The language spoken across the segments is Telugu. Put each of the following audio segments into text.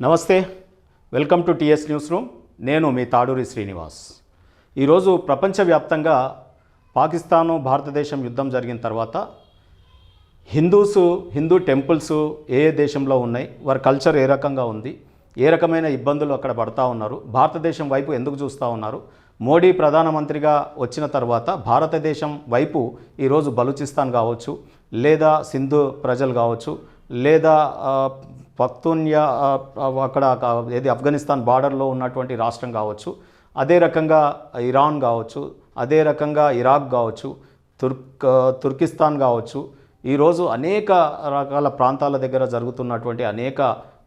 నమస్తే welcome to TS news room. నేను మీ తాడూరి శ్రీనివాస్. ఈరోజు ప్రపంచవ్యాప్తంగా పాకిస్తాను భారతదేశం యుద్ధం జరిగిన తర్వాత హిందూస్ హిందూ టెంపుల్స్ ఏ ఏ దేశంలో ఉన్నాయి వారి కల్చర్ ఏ రకంగా ఉంది ఏ రకమైన ఇబ్బందులు అక్కడ పడతా ఉన్నారు భారతదేశం వైపు ఎందుకు చూస్తూ ఉన్నారు మోడీ ప్రధానమంత్రిగా వచ్చిన తర్వాత భారతదేశం వైపు ఈరోజు బలూచిస్తాన్ కావచ్చు లేదా సింధు ప్రజలు కావచ్చు లేదా పక్తున్యా అక్కడ ఏది ఆఫ్ఘనిస్తాన్ బార్డర్లో ఉన్నటువంటి రాష్ట్రం కావచ్చు అదే రకంగా ఇరాన్ కావచ్చు అదే రకంగా ఇరాక్ కావచ్చు తుర్క్ తుర్కిస్తాన్ కావచ్చు ఈరోజు అనేక రకాల ప్రాంతాల దగ్గర జరుగుతున్నటువంటి అనేక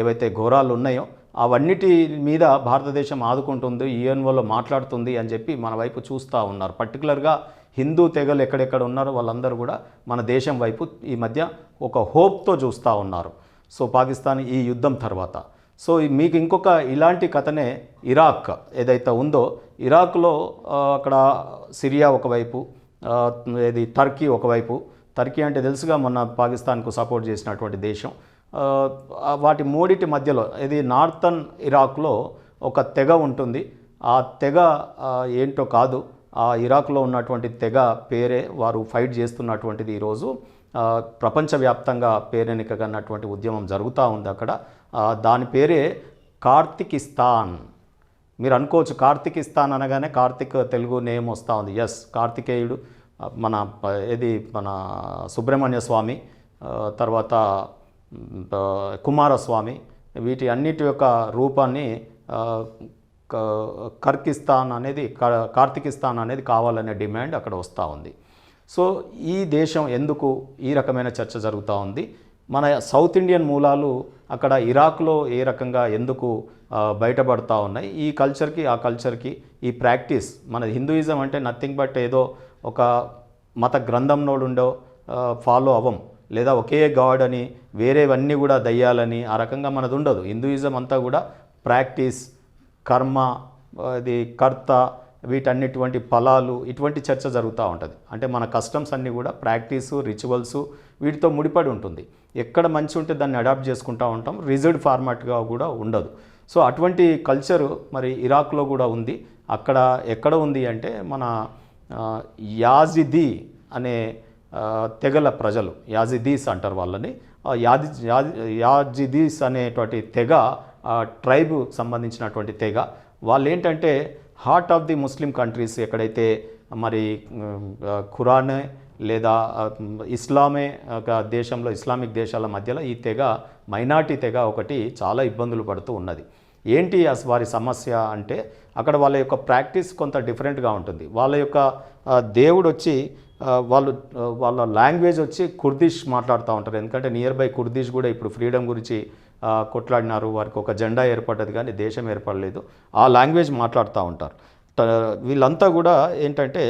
ఏవైతే ఘోరాలు ఉన్నాయో అవన్నిటి మీద భారతదేశం ఆదుకుంటుంది ఈఎన్ఓలో మాట్లాడుతుంది అని చెప్పి మన వైపు చూస్తూ ఉన్నారు. పర్టికులర్గా హిందూ తెగలు ఎక్కడెక్కడ ఉన్నారో వాళ్ళందరూ కూడా మన దేశం వైపు ఈ మధ్య ఒక హోప్తో చూస్తూ ఉన్నారు. సో పాకిస్తాన్ ఈ యుద్ధం తర్వాత. సో మీకు ఇంకొక ఇలాంటి కథనే ఇరాక్ ఏదైతే ఉందో ఇరాక్లో అక్కడ సిరియా ఒకవైపు ఇది టర్కీ ఒకవైపు టర్కీ అంటే తెలుసుగా మొన్న పాకిస్తాన్కు సపోర్ట్ చేసినటువంటి దేశం. వాటి మూడిటి మధ్యలో ఇది నార్థన్ ఇరాక్లో ఒక తెగ ఉంటుంది. ఆ తెగ ఏంటో కాదు ఆ ఇరాక్లో ఉన్నటువంటి తెగ పేరే వారు ఫైట్ చేస్తున్నటువంటిది ఈరోజు. ప్రపంచవ్యాప్తంగా పేరెనికగన్నటువంటి ఉద్యమం జరుగుతూ ఉంది అక్కడ. దాని పేరే కార్తికిస్తాన్. మీరు అనుకోవచ్చు కార్తికిస్తాన్ అనగానే కార్తిక్ తెలుగు నేమ్ వస్తూ ఉంది. ఎస్ కార్తికేయుడు మన ప- మన సుబ్రహ్మణ్య స్వామి తర్వాత కుమారస్వామి వీటి అన్నిటి యొక్క రూపాన్ని కర్కిస్తాన్ అనేది కార్తికిస్తాన్ అనేది కావాలనే డిమాండ్ అక్కడ వస్తూ ఉంది. సో ఈ దేశం ఎందుకు ఈ రకమైన చర్చ జరుగుతూ ఉంది? మన సౌత్ ఇండియన్ మూలాలు అక్కడ ఇరాక్లో ఏ రకంగా ఎందుకు బయటపడతా ఉన్నాయి? ఈ కల్చర్కి ఆ కల్చర్కి ఈ ప్రాక్టీస్ మన హిందూయిజం అంటే నథింగ్ బట్ ఏదో ఒక మత గ్రంథంలోడుండో ఫాలో అవ్వం. లేదా ఒకే గాడ్ అని వేరేవన్నీ కూడా దయ్యాలని ఆ రకంగా మనది ఉండదు హిందూయిజం అంతా కూడా ప్రాక్టీస్ కర్మ ఇది కర్త వీటన్నిటువంటి ఫలాలు ఇటువంటి చర్చ జరుగుతూ ఉంటుంది. అంటే మన కస్టమ్స్ అన్నీ కూడా ప్రాక్టీసు రిచువల్స్ వీటితో ముడిపడి ఉంటుంది. ఎక్కడ మంచి ఉంటే దాన్ని అడాప్ట్ చేసుకుంటూ ఉంటాం. రిజర్డ్ ఫార్మాట్గా కూడా ఉండదు. సో అటువంటి కల్చరు మరి ఇరాక్లో కూడా ఉంది. అక్కడ ఎక్కడ ఉంది అంటే మన యాజిది అనే తెగల ప్రజలు యాజిదీస్ అంటారు వాళ్ళని. యాది యాది- యాజిదీస్ అనేటువంటి తెగ ట్రైబ్ సంబంధించినటువంటి తెగ వాళ్ళు ఏంటంటే heart of the Muslim countries ఎక్కడైతే మరి ఖురాన్ ఖురానే లేదా ఇస్లామే ఒక దేశంలో ఇస్లామిక్ దేశాల మధ్యలో ఈ తెగ మైనార్టీ తెగ ఒకటి చాలా ఇబ్బందులు పడుతూ ఉన్నది. ఏంటి వారి సమస్య అంటే అక్కడ వాళ్ళ యొక్క ప్రాక్టీస్ కొంత డిఫరెంట్గా ఉంటుంది. వాళ్ళ యొక్క దేవుడు వచ్చి వాళ్ళు వాళ్ళ లాంగ్వేజ్ వచ్చి కుర్దిష్ మాట్లాడుతూ ఉంటారు. ఎందుకంటే నియర్ బై కుర్దిష్ కూడా ఇప్పుడు ఫ్రీడమ్ గురించి కొట్లాడినారు వారికి ఒక జెండా ఏర్పడ్డది కానీ దేశం ఏర్పడలేదు. ఆ లాంగ్వేజ్ మాట్లాడుతూ ఉంటారు. వీళ్ళంతా కూడా ఏంటంటే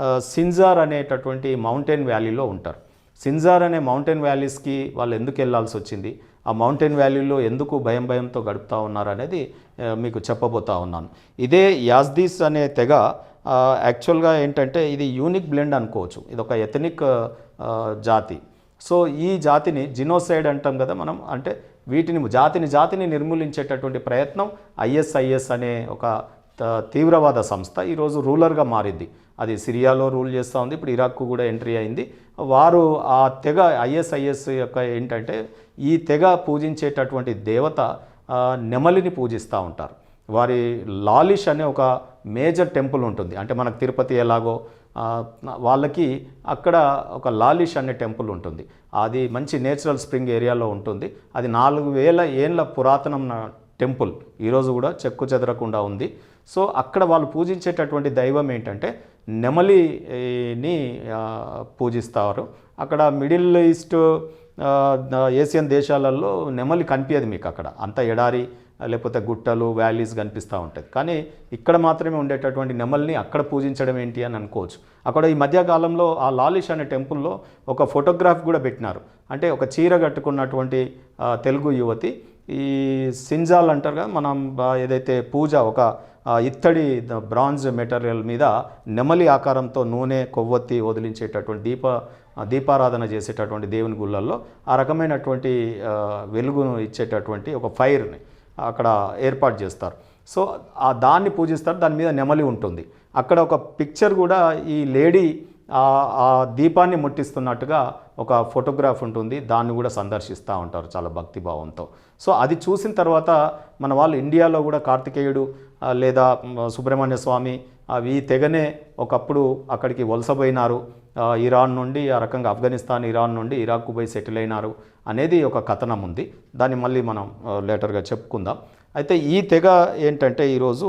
సిన్జార్ సింజార్ అనేటటువంటి మౌంటైన్ వ్యాలీలో ఉంటారు. సింజార్ అనే మౌంటైన్ వ్యాలీస్కి వాళ్ళు ఎందుకు వెళ్ళాల్సి వచ్చింది? ఆ మౌంటైన్ వ్యాలీలో ఎందుకు భయం భయంతో గడుపుతూ ఉన్నారు అనేది మీకు చెప్పబోతా ఉన్నాను. ఇదే యాజ్దీస్ అనే తెగ యాక్చువల్గా ఏంటంటే ఇది యూనిక్ బ్లెండ్ అనుకోవచ్చు. ఇది ఒక ఎథనిక్ జాతి. సో ఈ జాతిని జినోసైడ్ అంటాం కదా మనం అంటే వీటిని జాతిని జాతిని నిర్మూలించేటటువంటి ప్రయత్నం ఐఎస్ఐఎస్ అనే ఒక తీవ్రవాద సంస్థ ఈరోజు రూలర్గా మారింది. అది సిరియాలో రూల్ చేస్తూ ఉంది ఇప్పుడు ఇరాక్కు కూడా ఎంట్రీ అయింది. వారు ఆ తెగ ఐఎస్ఐఎస్ యొక్క ఏంటంటే ఈ తెగ పూజించేటటువంటి దేవత నెమలిని పూజిస్తూ ఉంటారు. వారి లాలిష్ అనే ఒక మేజర్ టెంపుల్ ఉంటుంది. అంటే మనకు తిరుపతి ఎలాగో వాళ్ళకి అక్కడ ఒక లాలిష్ అనే టెంపుల్ ఉంటుంది. అది మంచి నేచురల్ స్ప్రింగ్ ఏరియాలో ఉంటుంది. అది నాలుగు వేల ఏళ్ళ పురాతనం టెంపుల్. ఈరోజు కూడా చెక్కు చెదరకుండా ఉంది. సో అక్కడ వాళ్ళు పూజించేటటువంటి దైవం ఏంటంటే నెమలిని పూజిస్తారు. అక్కడ మిడిల్ ఈస్ట్ ఏషియన్ దేశాలలో నెమలి కనిపించదు మీకు అక్కడ. అంత ఎడారి లేకపోతే గుట్టలు వ్యాలీస్ కనిపిస్తూ ఉంటుంది కానీ ఇక్కడ మాత్రమే ఉండేటటువంటి నెమల్ని అక్కడ పూజించడం ఏంటి అని అనుకోవచ్చు. అక్కడ ఈ మధ్యకాలంలో ఆ లాలిష్ అనే టెంపుల్లో ఒక ఫోటోగ్రాఫ్ కూడా పెట్టినారు. అంటే ఒక చీర కట్టుకున్నటువంటి తెలుగు యువతి ఈ సింజాల్ అంటారు కదా మనం ఏదైతే పూజ ఒక ఇత్తడి బ్రాంజ్ మెటీరియల్ మీద నెమలి ఆకారంతో నూనె కొవ్వొత్తి వదిలించేటటువంటి దీప దీపారాధన చేసేటటువంటి దేవుని గుళ్ళల్లో ఆ రకమైనటువంటి వెలుగును ఇచ్చేటటువంటి ఒక ఫైర్ని అక్కడ ఏర్పాటు చేస్తారు. సో ఆ దాన్ని పూజిస్తారు దాని మీద నెమలి ఉంటుంది. అక్కడ ఒక పిక్చర్ కూడా ఈ లేడీ ఆ దీపాన్ని ముట్టిస్తున్నట్టుగా ఒక ఫోటోగ్రాఫ్ ఉంటుంది. దాన్ని కూడా సందర్శిస్తూ ఉంటారు చాలా భక్తిభావంతో. సో అది చూసిన తర్వాత మన వాళ్ళు ఇండియాలో కూడా కార్తికేయుడు లేదా సుబ్రహ్మణ్య స్వామి అవి ఈ తెగనే ఒకప్పుడు అక్కడికి వలసపోయినారు. ఇరాన్ నుండి ఆ రకంగా ఆఫ్ఘనిస్తాన్ ఇరాన్ నుండి ఇరాక్కు పోయి సెటిల్ అయినారు అనేది ఒక కథనం ఉంది. దాన్ని మళ్ళీ మనం లేటర్గా చెప్పుకుందాం. అయితే ఈ తెగ ఏంటంటే ఈరోజు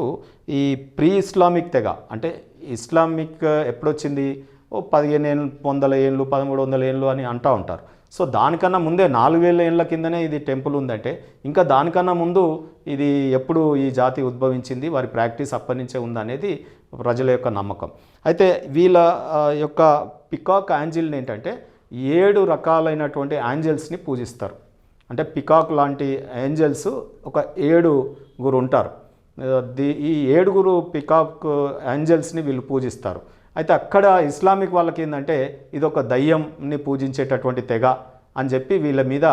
ఈ ప్రీ ఇస్లామిక్ తెగ అంటే ఇస్లామిక్ ఎప్పుడొచ్చింది? ఓ పదిహేను ఏళ్ళు వందల ఏళ్ళు పదమూడు వందల ఏళ్ళు అని అంటూ ఉంటారు. సో దానికన్నా ముందే నాలుగు వేల ఏళ్ళ కిందనే ఇది టెంపుల్ ఉందంటే ఇంకా దానికన్నా ముందు ఇది ఎప్పుడు ఈ జాతి ఉద్భవించింది వారి ప్రాక్టీస్ అప్పటి నుంచే ఉందనేది ప్రజల యొక్క నమ్మకం. అయితే వీళ్ళ యొక్క పికాక్ యాంజిల్ని ఏంటంటే ఏడు రకాలైనటువంటి యాంజల్స్ని పూజిస్తారు. అంటే పికాక్ లాంటి ఏంజల్స్ ఒక ఏడుగురు ఉంటారు. ది- ఈ ఏడుగురు పికాక్ ఏంజల్స్ని వీళ్ళు పూజిస్తారు. అయితే అక్కడ ఇస్లామిక్ వాళ్ళకి ఏంటంటే ఇది ఒక దయ్యంని పూజించేటటువంటి తెగ అని చెప్పి వీళ్ళ మీద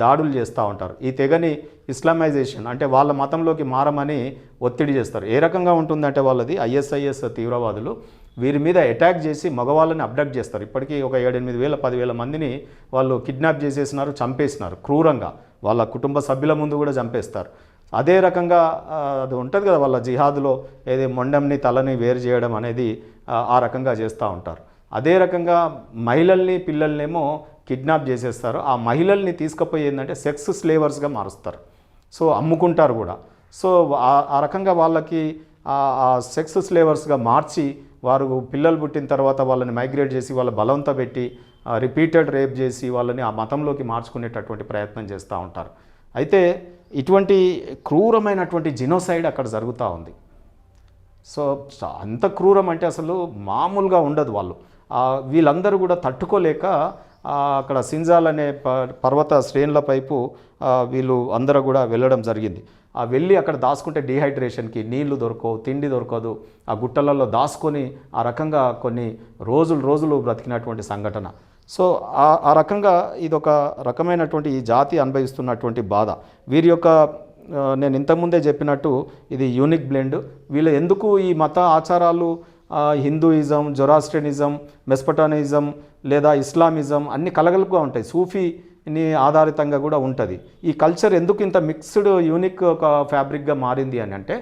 దాడులు చేస్తూ ఉంటారు. ఈ తెగని ఇస్లామైజేషన్ అంటే వాళ్ళ మతంలోకి మారమని ఒత్తిడి చేస్తారు. ఏ రకంగా ఉంటుందంటే వాళ్ళది? ఐఎస్ఐఎస్ తీవ్రవాదులు వీరి మీద అటాక్ చేసి మగవాళ్ళని అబ్డక్ట్ చేస్తారు. ఇప్పటికీ ఒక ఏడెనిమిది వేల పదివేల మందిని వాళ్ళు కిడ్నాప్ చేసేసినారు చంపేసినారు క్రూరంగా. వాళ్ళ కుటుంబ సభ్యుల ముందు కూడా చంపేస్తారు. అదే రకంగా అది ఉంటుంది కదా వాళ్ళ జిహాద్లో ఏది మొండంని తలని వేరు చేయడం అనేది ఆ, రకంగా చేస్తూ ఉంటారు. అదే రకంగా మహిళల్ని పిల్లల్నేమో కిడ్నాప్ చేసేస్తారు. ఆ మహిళల్ని తీసుకుపోయి ఏంటంటే సెక్స్ స్లేవర్స్గా మారుస్తారు. సో అమ్ముకుంటారు కూడా. సో ఆ- ఆ రకంగా వాళ్ళకి ఆ- ఆ సెక్స్ స్లేవర్స్గా మార్చి వారు పిల్లలు పుట్టిన తర్వాత వాళ్ళని మైగ్రేట్ చేసి వాళ్ళ బలవంత పెట్టి రిపీటెడ్ రేప్ చేసి వాళ్ళని ఆ మతంలోకి మార్చుకునేటటువంటి ప్రయత్నం చేస్తూ ఉంటారు. అయితే ఇటువంటి క్రూరమైనటువంటి జినోసైడ్ అక్కడ జరుగుతూ ఉంది. సో అంత క్రూరం అంటే అసలు మామూలుగా ఉండదు వాళ్ళు. వీళ్ళందరూ కూడా తట్టుకోలేక అక్కడ సింజాల్ అనే ప- పర్వత శ్రేణుల పైపు వీళ్ళు అందరూ కూడా వెళ్ళడం జరిగింది. ఆ వెళ్ళి అక్కడ దాచుకుంటే డీహైడ్రేషన్కి నీళ్ళు దొరకవు తిండి దొరకదు. ఆ గుట్టలలో దాచుకొని ఆ రకంగా కొన్ని రోజులు రోజులు బ్రతికినటువంటి సంఘటన. సో ఆ రకంగా ఇదొక రకమైనటువంటి ఈ జాతి అనుభవిస్తున్నటువంటి బాధ. వీరి యొక్క నేను ఇంతకుముందే చెప్పినట్టు ఇది యూనిక్ బ్లెండ్. వీళ్ళు ఎందుకు ఈ మత ఆచారాలు హిందూయిజం జొరాస్ట్రియనిజం మెస్పటానిజం లేదా ఇస్లామిజం అన్ని కలగలుపుగా ఉంటాయి. సూఫీని ఆధారితంగా కూడా ఉంటుంది. ఈ కల్చర్ ఎందుకు ఇంత మిక్స్డ్ యూనిక్ ఒక ఫ్యాబ్రిక్గా మారింది అని అంటే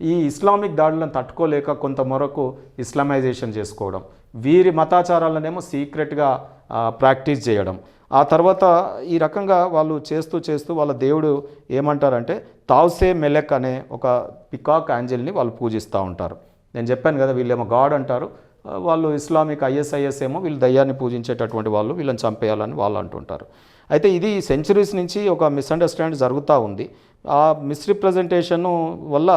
ఈ ఇస్లామిక్ దాడులను తట్టుకోలేక కొంత వరకు ఇస్లామైజేషన్ చేసుకోవడం వీరి మతాచారాలనేమో సీక్రెట్గా ప్రాక్టీస్ చేయడం. ఆ తర్వాత ఈ రకంగా వాళ్ళు చేస్తూ చేస్తూ వాళ్ళ దేవుడు ఏమంటారంటే తావ్సే మెలెక్ అనే ఒక పికాక్ యాంజిల్ని వాళ్ళు పూజిస్తూ ఉంటారు. నేను చెప్పాను కదా వీళ్ళేమో గాడ్ అంటారు. వాళ్ళు ఇస్లామిక్ ఐఎస్ఐఎస్ ఏమో వీళ్ళు దయ్యాన్ని పూజించేటటువంటి వాళ్ళు వీళ్ళని చంపేయాలని వాళ్ళు అంటుంటారు. అయితే ఇది సెంచురీస్ నుంచి ఒక మిస్అండర్స్టాండ్ జరుగుతూ ఉంది. ఆ మిస్రిప్రజెంటేషన్ వల్ల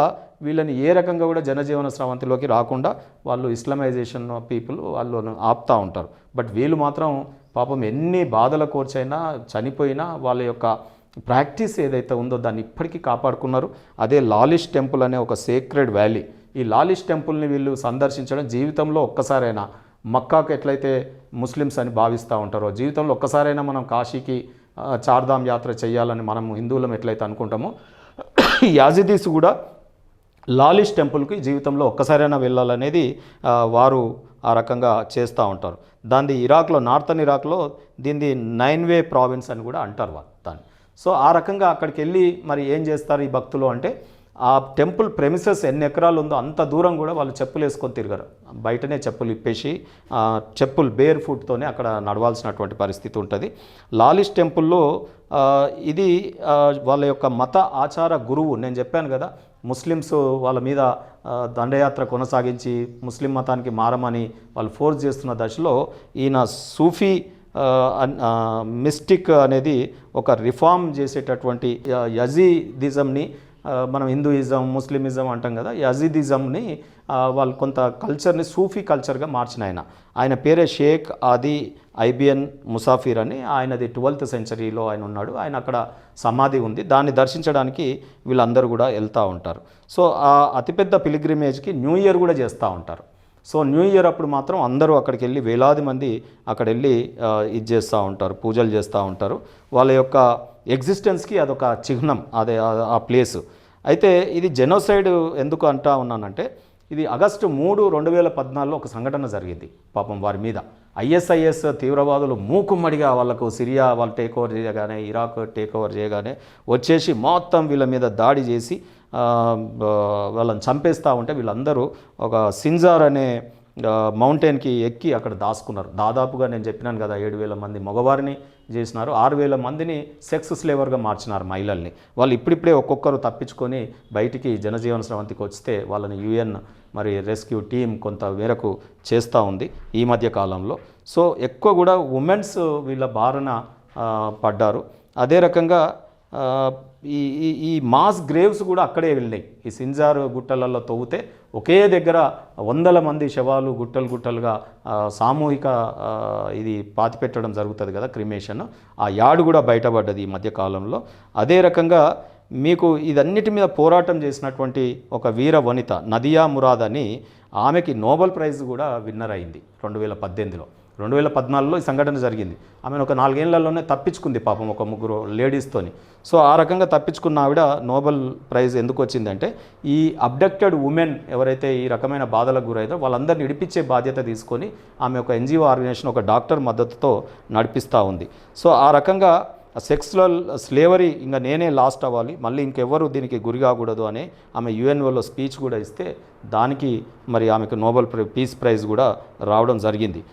వీళ్ళని ఏ రకంగా కూడా జనజీవన స్రవంతిలోకి రాకుండా వాళ్ళు ఇస్లామైజేషన్ పీపుల్ వాళ్ళు ఆపుతూ ఉంటారు. బట్ వీళ్ళు మాత్రం పాపం ఎన్ని బాధల కోర్చైనా చనిపోయినా వాళ్ళ యొక్క ప్రాక్టీస్ ఏదైతే ఉందో దాన్ని ఇప్పటికీ కాపాడుకున్నారు. అదే లాలిష్ టెంపుల్ అనే ఒక సేక్రెడ్ వ్యాలీ ఈ లాలిష్ టెంపుల్ని వీళ్ళు సందర్శించడం జీవితంలో ఒక్కసారైనా మక్కాకు ఎట్లయితే ముస్లిమ్స్ అని భావిస్తూ ఉంటారో జీవితంలో ఒక్కసారైనా మనం కాశీకి చార్ధామ్ యాత్ర చేయాలని మనం హిందువులం ఎట్లయితే అనుకుంటామో యాజిదీస్ కూడా లాలిష్ టెంపుల్కి జీవితంలో ఒక్కసారైనా వెళ్ళాలనేది వారు ఆ రకంగా చేస్తూ ఉంటారు. దాన్ని ఇరాక్లో నార్థన్ ఇరాక్లో దీన్ని నైన్ వే ప్రావిన్స్ అని కూడా అంటారు వాళ్ళు దాన్ని. సో ఆ రకంగా అక్కడికి వెళ్ళి మరి ఏం చేస్తారు ఈ భక్తులు అంటే ఆ టెంపుల్ ప్రెమిసెస్ ఎన్ని ఎకరాలు ఉందో అంత దూరం కూడా వాళ్ళు చెప్పులు వేసుకొని తిరిగారు. బయటనే చెప్పులు ఇప్పేసి చెప్పులు బేర్ ఫుట్తోనే అక్కడ నడవాల్సినటువంటి పరిస్థితి ఉంటుంది. లాలిష్ టెంపుల్లో ఇది వాళ్ళ యొక్క మత ఆచార గురువు నేను చెప్పాను కదా ముస్లిమ్స్ వాళ్ళ మీద దండయాత్ర కొనసాగించి ముస్లిం మతానికి మారమని వాళ్ళు ఫోర్స్ చేస్తున్న దశలో ఈయన సూఫీ మిస్టిక్ అనేది ఒక రిఫార్మ్ చేసేటటువంటి యజీదిజంని మనం హిందూయిజం ముస్లిమిజం అంటాం కదా యజీదిజంని వాళ్ళు కొంత కల్చర్ని సూఫీ కల్చర్గా మార్చిన ఆయన. ఆయన పేరే షేక్ ఆది ఐబిఎన్ ముసాఫిర్ అని ఆయనది ట్వెల్త్ సెంచరీలో ఆయన ఉన్నాడు. ఆయన అక్కడ సమాధి ఉంది. దాన్ని దర్శించడానికి వీళ్ళందరూ కూడా వెళ్తూ ఉంటారు. సో ఆ అతిపెద్ద పిలిగ్రిమేజ్కి న్యూ ఇయర్ కూడా చేస్తూ ఉంటారు. సో న్యూ ఇయర్ అప్పుడు మాత్రం అందరూ అక్కడికి వెళ్ళి వేలాది మంది అక్కడ వెళ్ళి ఇది చేస్తూ ఉంటారు పూజలు చేస్తూ ఉంటారు. వాళ్ళ యొక్క ఎగ్జిస్టెన్స్కి అదొక చిహ్నం. అదే ఆ- ప్లేసు ప్లేస్ అయితే ఇది జెనోసైడ్ ఎందుకు అంటా ఉన్నానంటే ఇది ఆగస్టు మూడు రెండు వేల పద్నాలుగులో ఒక సంఘటన జరిగింది. పాపం వారి మీద ఐఎస్ఐఎస్ తీవ్రవాదులు మూకుమ్మడిగా వాళ్ళకు సిరియా వాళ్ళు టేక్ ఓవర్ చేయగానే ఇరాక్ టేక్ ఓవర్ చేయగానే వచ్చేసి మొత్తం వీళ్ళ మీద దాడి చేసి వాళ్ళని చంపేస్తూ ఉంటే వీళ్ళందరూ ఒక సింజార్ అనే మౌంటైన్కి ఎక్కి అక్కడ దాచుకున్నారు. దాదాపుగా నేను చెప్పినాను కదా ఏడు వేల మంది మగవారిని చేసినారు. ఆరు వేల మందిని సెక్స్ స్లేవర్గా మార్చినారు మహిళల్ని. వాళ్ళు ఇప్పుడిప్పుడే ఒక్కొక్కరు తప్పించుకొని బయటికి జనజీవన స్రవంతికి వస్తే వాళ్ళని యుఎన్ మరి రెస్క్యూ టీం కొంత మేరకు చేస్తూ ఉంది ఈ మధ్య కాలంలో. సో ఎక్కువ కూడా ఉమెన్స్ వీళ్ళ బారిన పడ్డారు. అదే రకంగా ఈ ఈ ఈ మాస్ గ్రేవ్స్ కూడా అక్కడే వెళ్ళినాయి. ఈ సింజార్ గుట్టలలో తవ్వుతే ఒకే దగ్గర వందల మంది శవాలు గుట్టలు గుట్టలుగా సామూహిక ఇది పాతిపెట్టడం జరుగుతుంది కదా క్రిమేషన్. ఆ యాడ్ కూడా బయటపడ్డది ఈ మధ్యకాలంలో అదే రకంగా మీకు ఇదన్నిటి మీద పోరాటం చేసినటువంటి ఒక వీర వనిత నదియా మురాద్ అని ఆమెకి నోబెల్ ప్రైజ్ కూడా విన్నర్ అయింది రెండు వేల పద్దెనిమిదిలో. రెండు వేల పద్నాలుగులో ఈ సంఘటన జరిగింది. ఆమెను ఒక నాలుగేళ్ళలోనే తప్పించుకుంది పాపం ఒక ముగ్గురు లేడీస్తోని. సో ఆ రకంగా తప్పించుకున్న ఆవిడ నోబెల్ ప్రైజ్ ఎందుకు వచ్చిందంటే ఈ అబ్డక్టెడ్ ఉమెన్ ఎవరైతే ఈ రకమైన బాధలకు గురైతే వాళ్ళందరిని ఇడిపించే బాధ్యత తీసుకొని ఆమె ఒక ఎన్జిఓ ఆర్గనైజేషన్ ఒక డాక్టర్ మద్దతుతో నడిపిస్తూ ఉంది. సో ఆ రకంగా సెక్స్లో స్లేవరీ ఇంకా నేనే లాస్ట్ అవ్వాలి. మళ్ళీ ఇంకెవ్వరు దీనికి గురి కాకూడదు అని ఆమె యుఎన్ఓలో స్పీచ్ కూడా ఇస్తే దానికి మరి ఆమెకు నోబెల్ ప్రై- పీస్ ప్రైజ్ కూడా రావడం జరిగింది.